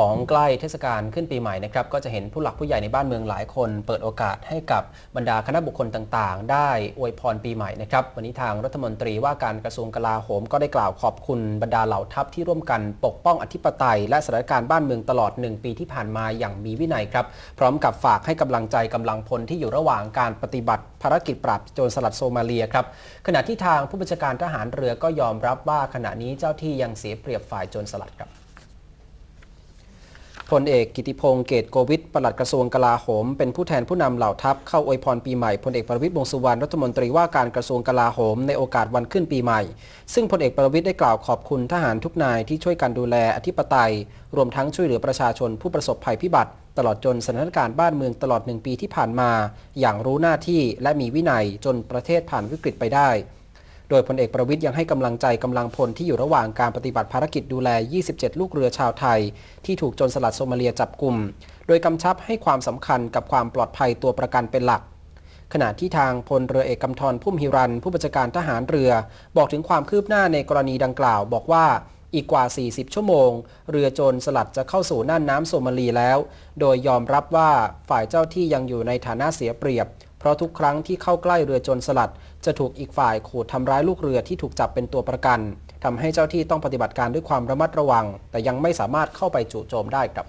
ของใกล้เทศกาลขึ้นปีใหม่นะครับก็จะเห็นผู้หลักผู้ใหญ่ในบ้านเมืองหลายคน เปิดโอกาสให้กับบรรดาคณะบุคคลต่างๆ ได้อวยพรปีใหม่นะครับวันนี้ทางรัฐมนตรีว่าการกระทรวงกลาโหม ก็ได้กล่าวขอบคุณบรรดาเหล่าทัพที่ร่วมกันปกป้องอธิปไตย และสถานการณ์บ้านเมืองตลอด 1 ปีที่ผ่านมาอย่างมีวินัยครับพร้อมกับฝากให้กำลังใจกำลังพลที่อยู่ระหว่างการปฏิบัติภารกิจปราบโจรสลัดโซมาเลียครับขณะที่ทางผู้บัญชาการทหารเรือก็ยอมรับว่าขณะนี้เจ้าที่ยังเสียเปรียบฝ่ายโจรสลัดครับ พลเอกกิติพงศ์เกตโกวิทปลัดกระทรวงกลาโหม เป็นผู้แทนผู้นำเหล่าทัพเข้าอวยพรปีใหม่พลเอกประวิตรวงษ์สุวรรณรัฐมนตรีว่าการกระทรวงกลาโหม ในโอกาสวันขึ้นปีใหม่ ซึ่งพลเอกประวิตรได้กล่าวขอบคุณทหารทุกนายที่ช่วยกันดูแลอธิปไตย รวมทั้งช่วยเหลือประชาชนผู้ประสบภัยพิบัติ ตลอดจนสถานการณ์บ้านเมืองตลอดหนึ่งปีที่ผ่านมา อย่างรู้หน้าที่และมีวินัยจนประเทศผ่านวิกฤตไปได้ ดยพลเอกประวิทย์ยังให้กำลังใจกำลังพลที่อยู่ระหว่างการปฏิบัติภารกิจดูแล 27 ลูกเรือชาวไทย ที่ถูกโจรสลัดโซมาเลียจับกลุ่ม โดยกำชับให้ความสำคัญกับความปลอดภัยตัวประกันเป็นหลัก ขณะที่ทางพลเรือเอกกำธรพุ่มฮิรัน ผู้บัญชาการทหารเรือ บอกถึงความคืบหน้าในกรณีดังกล่าว บอกว่าอีกกว่า 40 ชั่วโมง เรือโจรสลัดจะเข้าสู่น่านน้ำโซมาลีแล้ว โดยยอมรับว่าฝ่ายเจ้าที่ยังอยู่ในฐานะเสียเปรียบ ราะทุกครั้งที่เข้าใกล้เรือโจรสลัด จะถูกอีกฝ่ายขู่ทำร้ายลูกเรือที่ถูกจับเป็นตัวประกันทำให้เจ้าที่ต้องปฏิบัติการด้วยความระมัดระวัง แต่ยังไม่สามารถเข้าไปจู่โจมได้ครับ